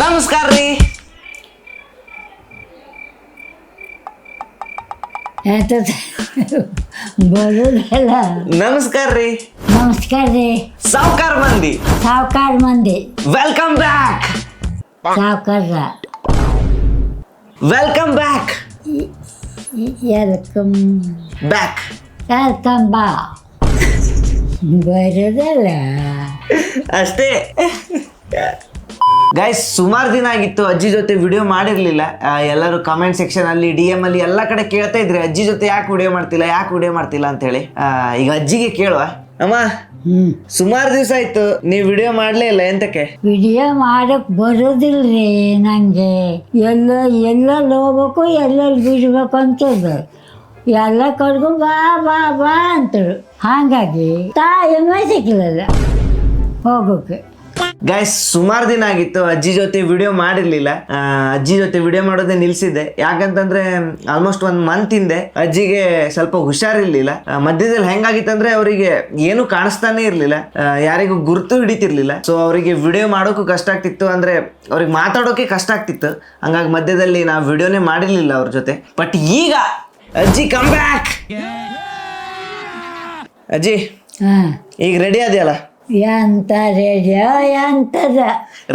ನಮಸ್ಕಾರ ರೀ ಎಂತದ ಬರೋದಲ್ಲ ನಮಸ್ಕಾರ ರೀ ನಮಸ್ಕಾರ ರೀ ಸಾವ್ಕಾರ ಮಂದಿ ಸಾವ್ಕಾರ ಮಂದಿ ವೆಲ್ಕಮ್ ಬ್ಯಾಕ್ ಸಾವ್ಕಾರ welcome back welcome back welcome ಬಾ ಬರೋದಲ್ಲ ಅಷ್ಟೇ Guys ಸುಮಾರು ದಿನ ಆಗಿತ್ತು ಅಜ್ಜಿ ಜೊತೆ ವಿಡಿಯೋ ಮಾಡಿರಲಿಲ್ಲ. ಎಲ್ಲರೂ ಕಮೆಂಟ್ ಸೆಕ್ಷನ್ ಅಲ್ಲಿ ಡಿ ಎಂ ಅಲ್ಲಿ ಎಲ್ಲ ಕಡೆ ಕೇಳ್ತಾ ಇದ್ರಿ ಅಜ್ಜಿ ಜೊತೆ ಯಾಕೆ ವಿಡಿಯೋ ಮಾಡ್ತಿಲ್ಲ ಯಾಕೆ ವಿಡಿಯೋ ಮಾಡ್ತಿಲ್ಲ ಅಂತೇಳಿ. ಹೇಳಿ ಈಗ ಅಜ್ಜಿಗೆ ಕೇಳುವ. ಅಮ್ಮ ಸುಮಾರು ದಿವಸ ಆಯ್ತು ನೀವು ವಿಡಿಯೋ ಮಾಡ್ಲೇ ಇಲ್ಲ ಎಂತಕ್ಕೆ? ವಿಡಿಯೋ ಮಾಡಕ್ ಬರೋದಿಲ್ರಿ ನನಗೆ ಎಲ್ಲ ಎಲ್ಲ ಹೋಗ್ಬೇಕು ಎಲ್ಲಲ್ಲಿ ಬಿಡ್ಬೇಕು ಅಂತದ್ದು ಎಲ್ಲ ಕಡೆಗೂ ಬಾ ಬಾ ಬಾ ಅಂತರು ಹಾಗಾಗಿ ತಾಯಿ ಸಿಕ್ಕಿಲ್ಲ ಹೋಗೋಕೆ. ಗೈಸ್ ಸುಮಾರು ದಿನ ಆಗಿತ್ತು ಅಜ್ಜಿ ಜೊತೆ ವಿಡಿಯೋ ಮಾಡಿರ್ಲಿಲ್ಲ. ಆ, ಅಜ್ಜಿ ಜೊತೆ ವಿಡಿಯೋ ಮಾಡೋದೇ ನಿಲ್ಸಿದ್ದೆ. ಯಾಕಂತಂದ್ರೆ ಆಲ್ಮೋಸ್ಟ್ ಒಂದ್ ಮಂತ್ ಹಿಂದೆ ಅಜ್ಜಿಗೆ ಸ್ವಲ್ಪ ಹುಷಾರಿರ್ಲಿಲ್ಲ. ಮಧ್ಯದಲ್ಲಿ ಹೆಂಗಾಗಿತ್ತಂದ್ರೆ ಅವರಿಗೆ ಏನು ಕಾಣಿಸ್ತಾನೆ ಇರ್ಲಿಲ್ಲ. ಆ, ಯಾರಿಗೂ ಗುರುತು ಹಿಡಿತಿರ್ಲಿಲ್ಲ. ಸೊ ಅವರಿಗೆ ವಿಡಿಯೋ ಮಾಡೋಕು ಕಷ್ಟ ಆಗ್ತಿತ್ತು. ಅಂದ್ರೆ ಅವ್ರಿಗೆ ಮಾತಾಡೋಕೆ ಕಷ್ಟ ಆಗ್ತಿತ್ತು. ಹಂಗಾಗಿ ಮಧ್ಯದಲ್ಲಿ ನಾವು ವಿಡಿಯೋನೇ ಮಾಡಿರ್ಲಿಲ್ಲ ಅವ್ರ ಜೊತೆ. ಬಟ್ ಈಗ ಅಜ್ಜಿ ಕಮ್ ಬ್ಯಾಕ್ ಅಜ್ಜಿ ಹಾಂ. ಈಗ ರೆಡಿ ಅದೆಯಲ್ಲ ಎಂತ ರೇಡಿಯೋ ಎಂತದ?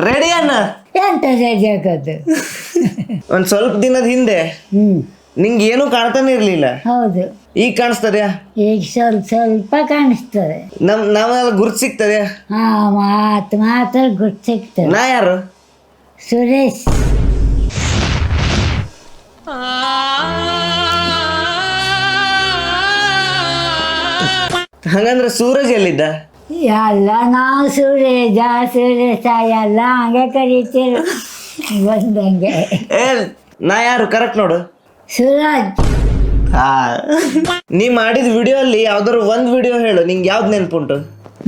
ರೆಡಿ ಎಂತ ರೇಡಿಯೋ ಕದ್ದು ಒಂದ್ ಸ್ವಲ್ಪ ದಿನದ ಹಿಂದೆ ನಿಂಗೆ ಏನು ಕಾಣ್ತಾನೆ ಇರ್ಲಿಲ್ಲ. ಹೌದು. ಈಗ ಕಾಣಿಸ್ತದೆ ಈಗ ಸ್ವಲ್ಪ ಸ್ವಲ್ಪ ಕಾಣಿಸ್ತದೆ. ನಮ್ ನಾವೆಲ್ಲ ಗುರ್ತು ಸಿಗ್ತದೆ. ಹಾ ಮಾತು ಮಾತ್ರ ಗುರ್ತು ಸಿಗ್ತದೆ. ನಾ ಯಾರು? ಸುರೇಶ್. ಹಂಗಂದ್ರೆ ಸೂರಜ್ ಎಲ್ಲಿದ್ದ? ಎಲ್ಲ ನಾವು ಸುರೇಶ ಸುರೇಶ ಎಲ್ಲ ಹಂಗೆ ಕರೀತೀರು ಬಂದಂಗೆ. ನಾ ಯಾರು? ಕರೆಕ್ಟ್ ನೋಡು. ಸುರಾಜ್. ಆ ನೀ ಮಾಡಿದ ವಿಡಿಯೋ ಅಲ್ಲಿ ಯಾವ್ದಾದ್ರು ಒಂದ್ ವಿಡಿಯೋ ಹೇಳು ನಿಂಗೆ ಯಾವ್ದು ನೆನ್ಪುಂಟು?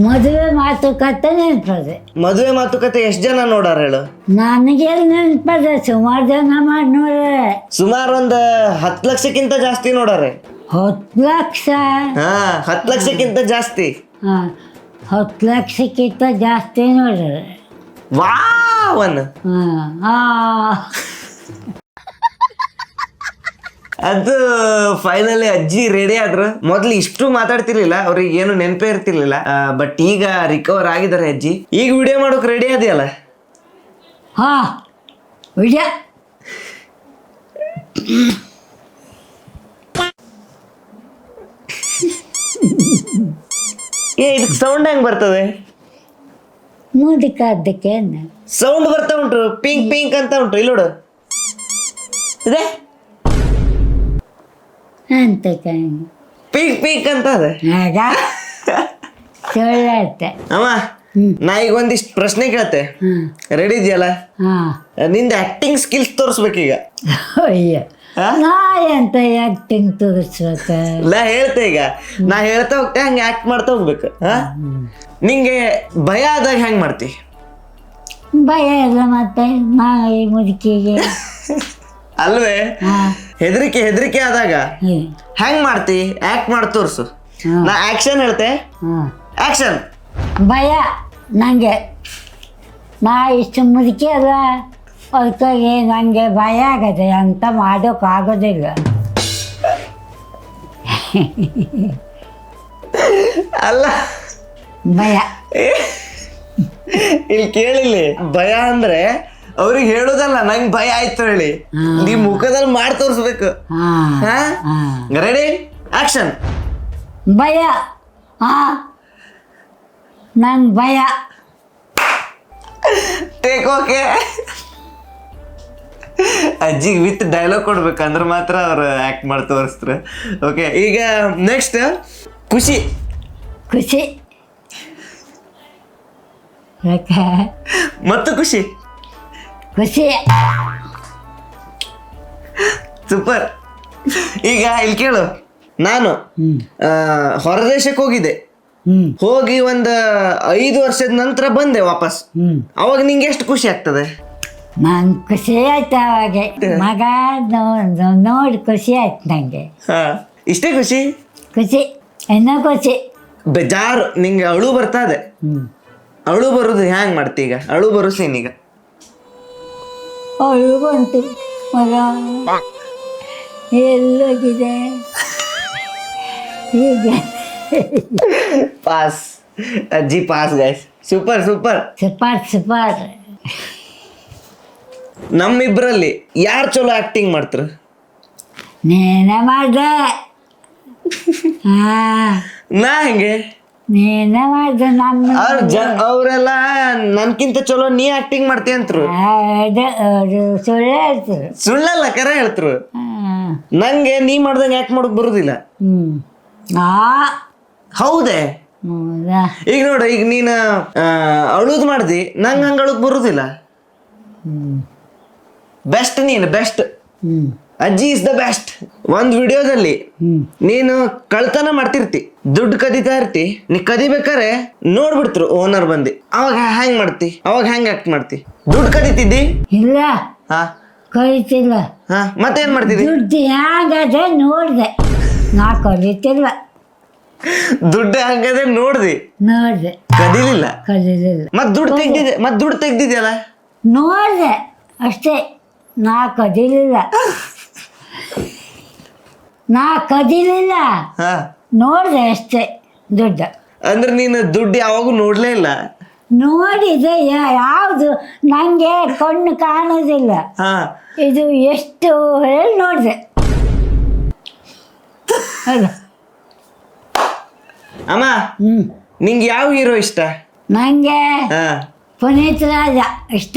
ಮದುವೆ ಮಾತುಕತೆ ನೆನಪದೆ. ಮದುವೆ ಮಾತುಕತೆ ಎಷ್ಟ್ ಜನ ನೋಡಾರ ಹೇಳು? ನನಗೆ ನೆನಪದೆ ಸುಮಾರು ಜನ ಮಾಡಿ ನೋಡ್ರೆ. ಸುಮಾರು ಒಂದ್ ಹತ್ತು ಲಕ್ಷಕ್ಕಿಂತ ಜಾಸ್ತಿ ನೋಡಾರೆ. ಹತ್ತು ಲಕ್ಷ? ಹಾ ಹತ್ತು ಲಕ್ಷಕ್ಕಿಂತ ಜಾಸ್ತಿ. ಹಾಂ ಹತ್ತು ಲಕ್ಷಕ್ಕಿಂತ ಜಾಸ್ತಿ ನೋಡ್ರಿ. ವಾವನ್. ಅದು ಫೈನಲಿ ಅಜ್ಜಿ ರೆಡಿ ಆದ್ರು. ಮೊದ್ಲು ಇಷ್ಟು ಮಾತಾಡ್ತಿರ್ಲಿಲ್ಲ ಅವ್ರಿಗೆ ಏನು ನೆನಪೇ ಇರ್ತಿರ್ಲಿಲ್ಲ. ಬಟ್ ಈಗ ರಿಕವರ್ ಆಗಿದ್ದಾರೆ ಅಜ್ಜಿ. ಈಗ ವಿಡಿಯೋ ಮಾಡೋಕೆ ರೆಡಿ ಅದೆಯಲ್ಲ? ಹಾಂ ವಿಜಯ ಏ ಇದಕ್ಕೆ ಸೌಂಡ್ ಹೆಂಗ್ ಬರ್ತದೆ? ಮುದುಕದ್ದಕ್ಕೆ ಸೌಂಡ್ ಬರ್ತಾ ಉಂಟು. ಪಿಂಕ್ ಪಿಂಕ್ ಅಂತ ಉಂಟು. ಇಲ್ಲಿ ನೋಡು. ಇದೆ? ಅಂತ ಪಿಂಕ್ ಪಿಂಕ್ ಅಂತ ಅದ ಆಗ? ಸುಳ್ಳತ್ತೆ ಅಮ್ಮ ನಾ ಈಗ ಒಂದಿಷ್ಟು ಪ್ರಶ್ನೆ ಕೇಳ್ತೆ ರೆಡಿ ಇದೆಯಲ್ಲ? ಹಾ. ನಿಂದ ಆಕ್ಟಿಂಗ್ ಸ್ಕಿಲ್ಸ್ ತೋರಿಸ್ಬೇಕೀಗ. ಅಯ್ಯ? ನಾ ಎಂತ ಆ್ಯಕ್ಟಿಂಗ್ ತೋರಿಸ್ಬೇಕ? ನಾ ಹೇಳ್ತೆ ಈಗ. ನಾ ಹೇಳ್ತಾ ಹೋಗ್ತೆ ಹಂಗೆ ಆಕ್ಟ್ ಮಾಡ್ತಾ ಹೋಗ್ಬೇಕು ಹಾ? ನಿಂಗೆ ಭಯ ಆದಾಗ ಹೆಂಗ್ ಮಾಡ್ತಿ? ಭಯ ಇಲ್ಲ ಮತ್ತೆ ನಾ ಈ ಮುದುಕಿಗೆ. ಅಲ್ವೇ? ಹೆದರಿಕೆ ಹೆದರಿಕೆ ಆದಾಗ ಹೆಂಗ್ ಮಾಡ್ತಿ? ಆಕ್ಟ್ ಮಾಡಿ ತೋರ್ಸು. ನಾ ಆಕ್ಷನ್ ಹೇಳ್ತೆ. ಆಕ್ಷನ್ ಭಯ ನನಗೆ ನಾ ಇಷ್ಟು ಮುದುಕಿ ಅಲ್ಲ ಅದಕ್ಕಾಗಿ ನನಗೆ ಭಯ ಆಗದೆ ಅಂತ ಮಾಡೋಕ್ಕಾಗೋದಿಲ್ಲ ಅಲ್ಲ. ಭಯ. ಇಲ್ಲಿ ಕೇಳಿಲ್ಲಿ ಭಯ ಅಂದ್ರೆ ಅವ್ರಿಗೆ ಹೇಳೋದಲ್ಲ ನಂಗೆ ಭಯ ಆಯ್ತು ಹೇಳಿ. ನೀ ಮುಖದಲ್ಲಿ ಮಾಡಿ ತೋರಿಸ್ಬೇಕು. ರೆಡಿ ಆಕ್ಷನ್ ಭಯ. ಹಾ. ನಂಗೆ ಭಯ. ಟೇಕ್ ಓಕೆ ಅಜ್ಜಿಗೆ ವಿತ್ ಡೈಲಾಗ್ ಕೊಡ್ಬೇಕಂದ್ರೆ ಮಾತ್ರ ಅವ್ರು ಆಕ್ಟ್ ಮಾಡಿ ತೋರಿಸ್ತಾರೆ. ಓಕೆ ಈಗ ನೆಕ್ಸ್ಟ್ ಖುಷಿ. ಖುಷಿ. ಮತ್ತು ಖುಷಿ. ಖುಷಿ. ಸೂಪರ್ ಈಗ ಇಲ್ಲಿ ಕೇಳು. ನಾನು ಆ, ಹೊರದೇಶಕ್ಕೆ ಹೋಗಿದ್ದೆ. ಹೋಗಿ ಒಂದು ಐದು ವರ್ಷದ ನಂತರ ಬಂದೆ ವಾಪಸ್. ಅವಾಗ ನಿಂಗೆ ಎಷ್ಟು ಖುಷಿ ಆಗ್ತದೆ? ನಂಗೆ ಖುಷಿ ಆಯ್ತು ಅವಾಗೆ ಮಗ ನೋ- ನೋಡಿ ಖುಷಿ ಆಯ್ತು ನನಗೆ ಹಾ. ಇಷ್ಟೇ ಖುಷಿ? ಖುಷಿ ಇನ್ನೂ ಖುಷಿ. ಬೇಜಾರು. ನಿಂಗೆ ಅಳು ಬರ್ತಾ ಇದೆ. ಹ್ಞೂ ಅಳು ಬರೋದು ಹ್ಯಾಂಗ್ ಮಾಡ್ತಿ ಈಗ? ಅಳು ಬರೋ ಸೀನ್ ಈಗ? ಅಳು ಬಂತು ಮಗ. ಎಲ್ಲೋಗಿದೆ. ಈಗ ಪಾಸ್. ಅಜ್ಜಿ pass guys super super. Super ಸಪಾಟ್ ನಮ್ಮಿಬ್ರಲ್ಲಿ ಯಾರು ಚಲೋ ಆಕ್ಟಿಂಗ್ ಮಾಡ್ತಾರ? ನೀನೇ ಮಾಡ್ದೆ. ಹಾ. ನಾ ಹೆಂಗೆ? ನೀನೇ ಮಾಡ್ದೆ ನಮ್ಮ ಅವ್ರ ಜ ಅವರೆಲ್ಲ ನನ್ಕಿಂತ ಚಲೋ ನೀ ಆಕ್ಟಿಂಗ್ ಮಾಡ್ತಿ ಅಂತರು. ಅದು ಅದು ಸುಳ್ಳು ಹೇಳ್ತಾರೆ. ಸುಳ್ಳಲ್ಲ ಕರೆ ಹೇಳ್ತರು. ಹಾಂ. ನಂಗೆ ನೀ ಮಾಡ್ದಂಗೆ ಯಾಕೆ ಮಾಡೋಕ್ ಬರುದಿಲ್ಲ. ಹ್ಞೂ ಆ. ಹೌದೇ? ಹೌದಾ? ಈಗ ನೋಡು ಈಗ ನೀನು ಅಳುದ್ ಮಾಡ್ದಿ ನಂಗೆ ಹಂಗೆ ಅಳುದ್ ಬರುದಿಲ್ಲ. ಹ್ಞೂ ಬೆಸ್ಟ್ ನೀನು ಬೆಸ್ಟ್ ಅಜ್ಜಿ ಇಸ್ ದ ಬೆಸ್ಟ್ ಒಂದ್ ವಿಡಿಯೋದಲ್ಲಿ ನೀನು ಕಳ್ತನ ಮಾಡ್ತಿರ್ತಿ ದುಡ್ಡು ಕದೀತಾ ಇರ್ತಿ ನೀ ಕದಿಬೇಕಾರೆ ನೋಡ್ಬಿಡ್ತರು ಓನರ್ ಬಂದಿ. ಅವಾಗ ಹ್ಯಾಂಗ್ ಮಾಡ್ತಿ ಅವಾಗ ಹ್ಯಾಂಗ್ ಆಕ್ಟ್ ಮಾಡ್ತಿ. ದುಡ್ಡು ಕದೀತಿದ್ದಿ? ಇಲ್ಲ. ಹಾ. ಕರಿತಿಲ್ಲ ಹಾ ಮತ್ತೇನ್ ಮಾಡ್ತಿದ್ದಿ? ದುಡ್ಡು ಹ್ಯಾಂಗದೆ ನೋಡ್ದೆ. ನಾ ಕಲಿತಿಲ್ಲ ದುಡ್ಡು ಹಂಗದೆ ನೋಡ್ದಿ. ನೋಡ್ದೆ. ಕದಿಲಿಲ್ಲ. ಕಲಿಲಿಲ್ಲ ಮತ್ ದುಡ್ಡು ತೆಗ್ದಿದೆ ಮತ್ ದುಡ್ಡು ತೆಗ್ದಿದ್ಯಲ್ಲ? ನೋಡ್ದೆ. ಅಷ್ಟೇ. ನಾ ಕದಿಲಿಲ್ಲ ನಾ ಕದಿಲಿಲ್ಲ ಹಾ. ನೋಡಿದೆ ಅಷ್ಟೇ ದುಡ್ಡು. ಅಂದ್ರೆ ನೀನು ದುಡ್ಡು ಯಾವಾಗ ನೋಡ್ಲೇ ಇಲ್ಲ? ನೋಡಿದೆ ಯಾ- ಯಾವುದು? ನನಗೆ ಕಣ್ಣು ಕಾಣೋದಿಲ್ಲ. ಹಾ. ಇದು ಎಷ್ಟು ಹೇಳಿ ನೋಡಿದೆ. ಅಲ್ಲ ಅಮ್ಮ ಹ್ಞೂ ನಿಂಗೆ ಯಾವ ಹೀರೋ ಇಷ್ಟ? ನನಗೆ ಹಾ. ಪುನೀತ್ ರಾಜ ಇಷ್ಟ.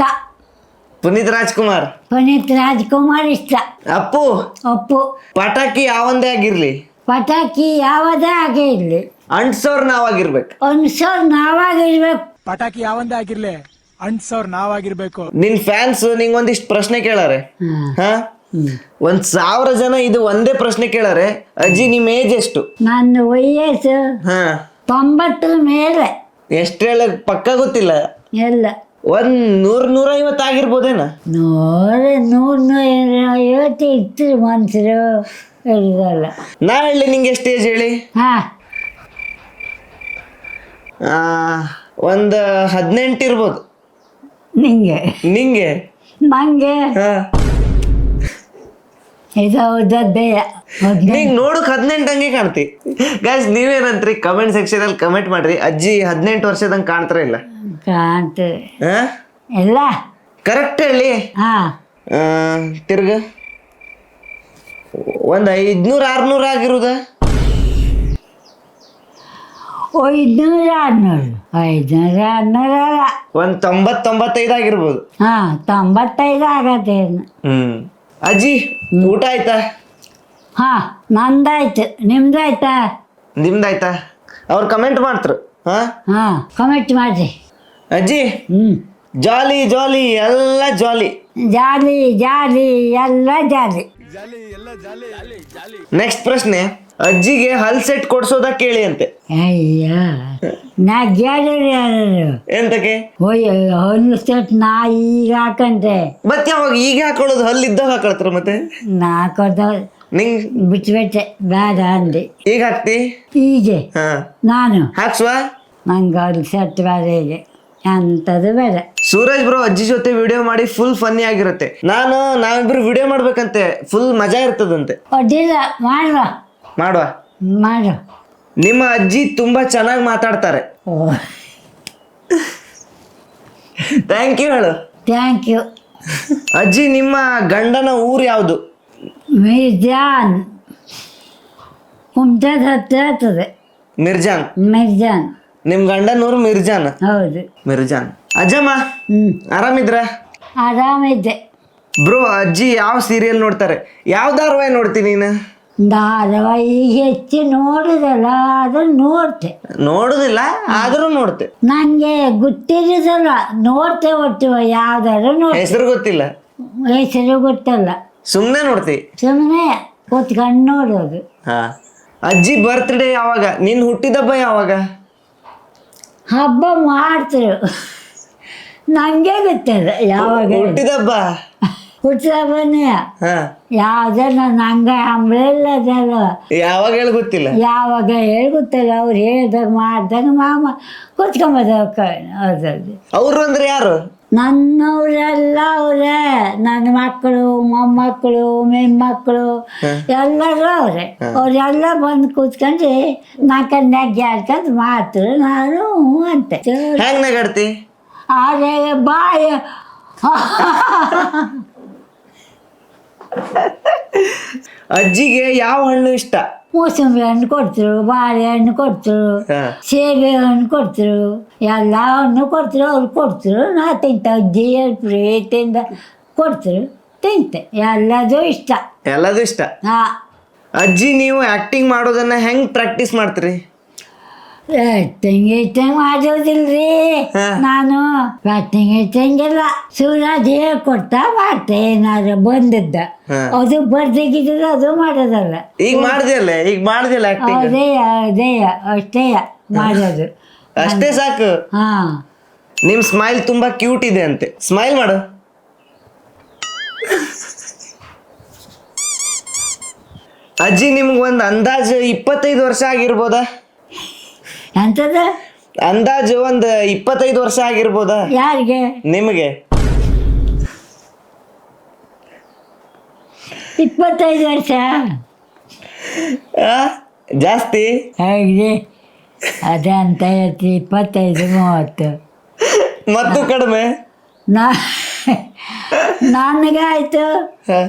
ಪುನೀತ್ ರಾಜ್ಕುಮಾರ್. ಪುನೀತ್ ರಾಜ್ಕುಮಾರ್ ಇಷ್ಟ. ಅಪ್ಪು. ಅಪ್ಪು. ಪಟಾಕಿ ಯಾವಂದೇ ಆಗಿರ್ಲಿ. ಪಟಾಕಿ ಯಾವದೇ ಆಗೇ ಇರ್ಲಿ. ಅಂಟ್ಸೋರ್ ನಾವಾಗಿರ್ಬೇಕು. ಅಂಟ್ಸೋರ್ ನಾವಾಗಿರ್ಬೇಕು. ಪಟಾಕಿ ಯಾವಂದೇ ಆಗಿರ್ಲಿ ಅಂಟ್ಸೋರ್ ನಾವಾಗಿರ್ಬೇಕು. ನಿನ್ ಫ್ಯಾನ್ಸ್ ನಿಂಗ್ ಒಂದಿಷ್ಟು ಪ್ರಶ್ನೆ ಕೇಳಾರೆ. ಹಾ. ಒಂದ್ ಸಾವಿರ ಜನ ಇದು ಒಂದೇ ಪ್ರಶ್ನೆ ಕೇಳಾರೆ. ಅಜ್ಜಿ ನಿಮ್ ಏಜ್ ಎಷ್ಟು? ನನ್ನ ವಯಸ್ಸು ಹಾ. ತೊಂಬತ್ತರ ಮೇಲೆ. ಎಷ್ಟು ಹೇಳ ಪಕ್ಕ ಗೊತ್ತಿಲ್ಲ. ಎಲ್ಲ. ಒಂದ್ ನೂರ್ ನೂರ ಐವತ್ತು ಆಗಿರ್ಬೋದೇನ? ನೂರ ನೂರ್ ಐವತ್ತು ಇತ್ತು ಮನ್ಸರು. ಇರಲ್ಲ ನಾ ಹೇಳಿ ನಿಂಗೆ ಎಷ್ಟು ಏಜ್ ಹೇಳಿ? ಹಾಂ. ಆ, ಒಂದ್ ಹದಿನೆಂಟು ಇರ್ಬೋದು. ನಿಂಗೆ? ನಿಂಗೆ? ನಂಗೆ? ಹಾ. ಇದು ಹೌದದ್ದೇ ನೀಗ್ ನೋಡಕ್ ಹದಿನೆಂಟು ಹಂಗೆ ಕಾಣ್ತಿ. ಗಾಯ್ಸ್ ನೀವೇನಂತ್ರಿ ಕಮೆಂಟ್ ಸೆಕ್ಷನ್ ಅಲ್ಲಿ ಕಮೆಂಟ್ ಮಾಡ್ರಿ. ಅಜ್ಜಿ ಹದಿನೆಂಟು ವರ್ಷದಂಗೆ ಕಾಣ್ತಾರ ಇಲ್ಲ. ಕಾಣ್ತದೆ ಹಾ ಎಲ್ಲ? ಕರೆಕ್ಟ್ ಹೇಳಿ. ಹಾಂ. ಆ, ತಿರ್ಗ. ಒಂದ್ ಐದ್ನೂರ ಆರ್ನೂರ ಆಗಿರುದ? ಐದುನೂರ ಆರ್ನೂರು. ಐದುನೂರ ಆರ್ನೂರ ಅಲ್ಲ. ಒಂದ್ ತೊಂಬತ್ ತೊಂಬತ್ತೈದು ಆಗಿರ್ಬೋದು. ಹಾಂ ತೊಂಬತ್ತೈದು ಆಗತ್ತೆ ಇನ್ನು. ಹ್ಮ್. ಅಜ್ಜಿ ಊಟ ಆಯ್ತಾ? ಹಾಂ ನಂದಾಯ್ತು. ನಿಮ್ದಾಯ್ತಾ? ನಿಮ್ದಾಯ್ತಾ? ಅವ್ರು ಕಮೆಂಟ್ ಮಾಡ್ತ್ರು. ಹಾ? ಹಾ ಕಮೆಂಟ್ ಮಾಡಿರಿ. ಅಜ್ಜಿ? ಹ್ಞೂ ಜಾಲಿ ಜಾಲಿ ಎಲ್ಲ ಜಾಲಿ. ಜಾಲಿ ಜಾಲಿ ಎಲ್ಲ ಜಾಲಿ. ನೆಕ್ಸ್ಟ್ ಪ್ರಶ್ನೆ. ಅಜ್ಜಿಗೆ ಹಲ್ ಸೆಟ್ ಕೊಡ್ಸೋದ ಕೇಳಿ ಅಂತೆ. ಅಯ್ಯ ನಾ ಗೆಳರು ಎಂತಕ್ಕೆ? ಓಯ್ ಹೊಲ್ಲು ಸೆಟ್ ನಾ ಈಗ ಹಾಕಂತೆ. ಮತ್ತೆ ಅವಾಗ ಈಗ ಹಾಕೊಳ್ಳೋದು ಹಲ್ಲಿದ್ದಾಗ ಹಾಕೊಳ್ತಾರ ಮತ್ತೆ? ನಾ ಹಾಕೋದ ನಿಂಗ್? ಬಿಟ್ಬಿಟ್ಟೆ ಬೇಡ ಅಂದೆ. ಈಗ ಹಾಕ್ತಿ? ಈಗ ಹಾ. ನಾನು. ಹಾಕ್ಸುವ? ನಂಗೆ ಹಲ್ ಸೆಟ್ ಬೇರೆ ಈಗ ಅಂಥದ್ದು ಬೇಡ. ಸೂರಜ್ ಬ್ರೋ ಅಜ್ಜಿ ಜೊತೆ ವಿಡಿಯೋ ಮಾಡಿ ಫುಲ್ ಫನ್ನಿ ಆಗಿರುತ್ತೆ. ನಾನು ನಾವಿಬ್ರು ವಿಡಿಯೋ ಮಾಡ್ಬೇಕಂತೆ ಫುಲ್ ಮಜಾ ಇರ್ತದಂತೆ. ಅಡ್ಡಿಲ್ಲ ಮಾಡುವ. ಮಾಡುವ. ಮಾಡು ನಿಮ್ಮ ಅಜ್ಜಿ ತುಂಬಾ ಚೆನ್ನಾಗಿ ಮಾತಾಡ್ತಾರೆ. ಓ. ಥ್ಯಾಂಕ್ ಯು ಹೇಳು. ಥ್ಯಾಂಕ್ ಯು ಅಜ್ಜಿ ನಿಮ್ಮ ಗಂಡನ ಊರು ಯಾವುದು? ಮಿರ್ಜಾನ್. ಕುಮಟದ ಹತ್ತಿರ ಆಗ್ತದೆ. ಮಿರ್ಜಾನ್. ಮಿರ್ಜಾನ್. ನಿಮ್ ಗಂಡನೂರು ಮಿರ್ಜಾನ್? ಹೌದು. ಮಿರ್ಜಾನ್. ಅಜ್ಜಮ್ಮ ಹ್ಮ್. ಆರಾಮಿದ್ರ? ಆರಾಮಿದ್ದೆ. ಬ್ರೋ ಅಜ್ಜಿ ಯಾವ ಸೀರಿಯಲ್ ನೋಡ್ತಾರೆ? ಯಾವ ಧಾರಾವಾಹಿ ನೋಡ್ತೀನಿ ನೀನು? ಧಾರಾವಾಹಿ ಈಗ ಹೆಚ್ಚು ನೋಡುದಲ್ಲ ಅದನ್ನು ನೋಡ್ತೆ. ನೋಡುದಿಲ್ಲ ಆದ್ರೂ ನೋಡ್ತೆ. ನನಗೆ ಗೊತ್ತಿರೋದಲ್ಲ ನೋಡ್ತೆ ಒಟ್ಟು ಯಾವ್ದಾದ್ರು ನೋಡಿ ಹೆಸರು ಗೊತ್ತಿಲ್ಲ? ಹೆಸರು ಗೊತ್ತಲ್ಲ. ಸುಮ್ನೆ ನೋಡ್ತಿ? ಸುಮ್ಮನೆ ಕೂತ್ಕೊಂಡು ನೋಡೋದು. ಹಾ. ಅಜ್ಜಿ ಬರ್ತ್ಡೇ ಯಾವಾಗ? ನಿನ್ ಹುಟ್ಟಿದಬ್ಬ ಯಾವಾಗ? ಹಬ್ಬ ಮಾಡ್ತಾರೆ. ನನಗೆ ಗೊತ್ತದ ಯಾವಾಗ. ಹುಟ್ಟಿದಬ್ಬ? ಹುಟ್ಟಿದ ಯಾವುದೇ ಹಾ. ಹಂಗ ನಂಗೆ ಹಂಬಲಿಲ್ಲದಲ್ಲ ಯಾವಾಗ ಹೇಳಿ ಗೊತ್ತಿಲ್ಲ? ಯಾವಾಗ ಹೇಳಿ ಗೊತ್ತಿಲ್ಲ ಅವ್ರು ಹೇಳ್ದಾಗ ಮಾಡ್ದಾಗ ಮಾಮ ಕೂತ್ಕೊಂಬದ ಅವ್ರು ಅಂದ್ರೆ ಯಾರು? ನನ್ನವರೆಲ್ಲ ಅವರೇ. ನನ್ನ ಮಕ್ಕಳು ಮೊಮ್ಮಕ್ಕಳು ಮೆಮ್ಮಕ್ಕಳು ಎಲ್ಲರೂ ಅವ್ರೆ. ಅವರೆಲ್ಲ ಬಂದು ಕೂತ್ಕೊಂಡ್ರೆ ನಾಲ್ಕಂದು ನಗ್ಗೆ ಆಡ್ಕೊಂಡು ಮಾತು ನಾನು ಅಂತೆ. ಹೆಂಗ್ ನಗಾಡ್ತಿ? ಆದ್ರೆ ಬಾಯ. ಅಜ್ಜಿಗೆ ಯಾವ ಹಣ್ಣು ಇಷ್ಟ? ಮೂಸಂಬಿ ಹಣ್ಣು ಕೊಡ್ತರು ಬಾಳೆಹಣ್ಣು ಕೊಡ್ತರು. ಸೇಬೆ ಹಣ್ಣು ಕೊಡ್ತರು ಎಲ್ಲ ಹಣ್ಣು ಕೊಡ್ತರು ಅವ್ರು ಕೊಡ್ತರು. ನಾ ತಿಂತ ಅಜ್ಜಿ ಪ್ರೀತಿಯಿಂದ ಕೊಡ್ತರು. ತಿಂತೆ ಎಲ್ಲದೂ ಇಷ್ಟ. ಎಲ್ಲದೂ ಇಷ್ಟ? ಹಾ. ಅಜ್ಜಿ ನೀವು ಆಕ್ಟಿಂಗ್ ಮಾಡೋದನ್ನ ಹೆಂಗ್ ಪ್ರಾಕ್ಟೀಸ್ ಮಾಡ್ತೀರಿ? ಬ್ಯಾಟಿಂಗ್ ಇಟ್ಟಂಗ್ ಮಾಡೋದಿಲ್ರಿ ಹಾ. ನಾನು ತೆಂಗಿ ತೆಂಗಿಲ್ಲ ಸೂರಜ್ ಕೊಡ್ತಾ ಮಾಡ್ತೆ ಏನಾದ್ರು ಬಂದದ್ದ. ಹಾ. ಅದು ಬರ್ದಿಗಿದ್ರೆ ಅದು ಮಾಡೋದಲ್ಲ. ಈಗ ಮಾಡ್ದಿಯಲ್ಲ ಈಗ ಮಾಡ್ದಿಯಲ್ಲ ಆಕ್ಟಿಂಗ್ ಅದೇ ಅದೇಯ ಅಷ್ಟೇ ಮಾಡೋದು. ಅಷ್ಟೇ ಸಾಕು. ಹಾ. ನಿಮ್ ಸ್ಮೈಲ್ ತುಂಬಾ ಕ್ಯೂಟ್ ಇದೆ ಅಂತೆ. ಸ್ಮೈಲ್ ಮಾಡು. ಅಜ್ಜಿ ನಿಮ್ಗೆ ಒಂದು ಅಂದಾಜು ಇಪ್ಪತ್ತೈದು ವರ್ಷ ಆಗಿರ್ಬೋದಾ? ಎಂತದ ಅಂದಾಜು ಒಂದ್ ಇಪ್ಪತ್ತೈದು ವರ್ಷ ಆಗಿರ್ಬೋದ? ಯಾರಿಗೆ? ನಿಮಗೆ? ಇಪ್ಪತ್ತೈದು ವರ್ಷ? ಆ? ಜಾಸ್ತಿ? ಹಾಗೆ ಅದೇ ಅಂತ ಹೇಳ್ತಿ ಇಪ್ಪತ್ತೈದು ಮೂವತ್ತು. ಮತ್ತು ಕಡಿಮೆ? ನಾ ನನಗಾಯ್ತು. ಹ.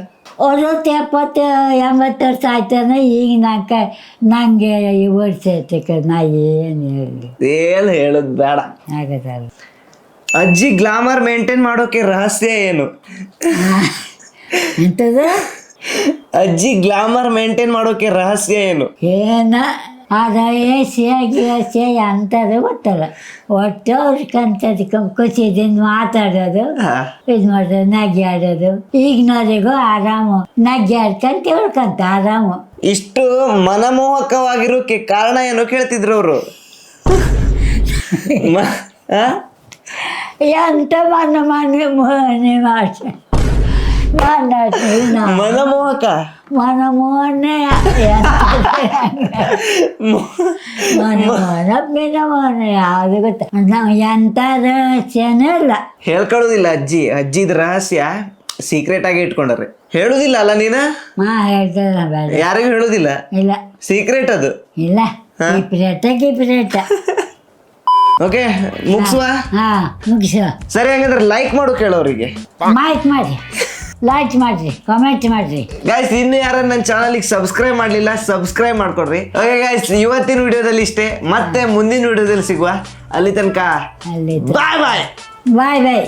ಅರವತ್ತು ಎಪ್ಪತ್ತು ಎಂಬತ್ತು ವರ್ಷ ಆಯ್ತಾನೆ ಈಗ ನಂಗೆ ನನಗೆ ಈ ವರ್ಷ ಐತೆ ನಾ ಏನು ಹೇಳಿ ಏನ್ ಹೇಳೋದು ಬೇಡ. ಆಗದಲ್ಲ ಅಜ್ಜಿ ಗ್ಲಾಮರ್ ಮೇಂಟೈನ್ ಮಾಡೋಕೆ ರಹಸ್ಯ ಏನು? ಎಂಥದ್ದು ಅಜ್ಜಿ ಗ್ಲಾಮರ್ ಮೇಂಟೈನ್ ಮಾಡೋಕೆ ರಹಸ್ಯ ಏನು? ಏನ? ಅದ ಏಸಿಯಾಗಿ ಏಸಿಯಾಗಿ ಅಂಥದ್ದು ಗೊತ್ತಲ್ಲ. ಒಟ್ಟು ಅವ್ರ ಕಂತದಕ್ಕೆ ಖುಷಿದಿಂದ ಮಾತಾಡೋದು. ಇದು ಮಾಡೋದು ನಗೆ ಆಡೋದು. ಈಗಿನವರಿಗೂ ಆರಾಮು. ನಗೆ ಆಡ್ಕಂತ ಹೇಳ್ಕಂತ ಆರಾಮು. ಇಷ್ಟು ಮನಮೋಹಕವಾಗಿರೋಕೆ ಕಾರಣ ಏನು ಕೇಳ್ತಿದ್ರು ಅವರು? ಎಂತ ಮನ ಮನೆ ಮನೆ ಮಾಡಿ ಮನಮೋಹಕ. ಮನಮೋಹನೆ ಮನಮೋಹನ ಮನ ಮೋಹನ ಪಿನ ಮೋಹನ ಯಾವುದು ಗೊತ್ತ? ನಾವು ಎಂಥ ರಹಸ್ಯನೂ ಇಲ್ಲ ಹೇಳ್ಕೊಳ್ಳೋದಿಲ್ಲ ಅಜ್ಜಿ. ಅಜ್ಜಿದ ರಹಸ್ಯ. ಸೀಕ್ರೆಟ್ ಆಗಿ ಇಟ್ಕೊಂಡ್ರೆ ಹೇಳುದಿಲ್ಲ ಅಲ್ಲ ನೀನ? ಮಾ ಹೇಳ್ತದ ಬೇಡ ಯಾರಿಗೂ ಹೇಳುದಿಲ್ಲ? ಇಲ್ಲ. ಸೀಕ್ರೆಟ್ ಅದು. ಇಲ್ಲ. ಸೀಕ್ರೆಟ್ ಕಿಪ್ರೇಟ ಓಕೆ ಮುಗಿಸುವ? ಹಾ ಮುಗಿಸುವ. ಸರಿ ಹಂಗಂದ್ರೆ ಲೈಕ್ ಮಾಡು ಕೇಳೋರಿಗೆ. ಮಾಡಿ. ಮಾಡ್ರಿ ಲೈಕ್ ಮಾಡ್ರಿ ಕಾಮೆಂಟ್ ಮಾಡ್ರಿ. ಗಾಯ್ಸ್ ಇನ್ನು ಯಾರು ನನ್ನ ಚಾನಲ್ಗೆ ಸಬ್ಸ್ಕ್ರೈಬ್ ಮಾಡಲಿಲ್ಲ ಸಬ್ಸ್ಕ್ರೈಬ್ ಮಾಡ್ಕೊಡ್ರಿ. ಓಕೆ ಗಾಯ್ಸ್ ಇವತ್ತಿನ ವಿಡಿಯೋದಲ್ಲಿ ಇಷ್ಟೇ. ಮತ್ತೆ ಮುಂದಿನ ವಿಡಿಯೋದಲ್ಲಿ ಸಿಗುವ. ಅಲ್ಲಿ ತನಕ ಅಲ್ಲಿ ಬಾಯ್ ಬಾಯ್ ಬಾಯ್ ಬಾಯ್